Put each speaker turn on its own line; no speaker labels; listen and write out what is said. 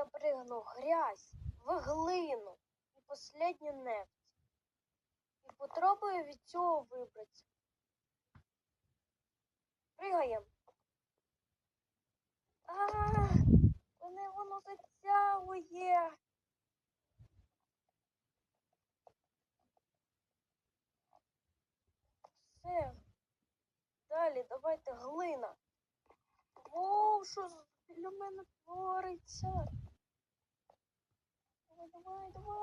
я пригну грязь в глину і последню нефть. І попробую від цього вибратися. Пригаємо. А, мене воно затягує. Все. Далі, давайте глина. Воу, що біля мене твориться? the word, the word.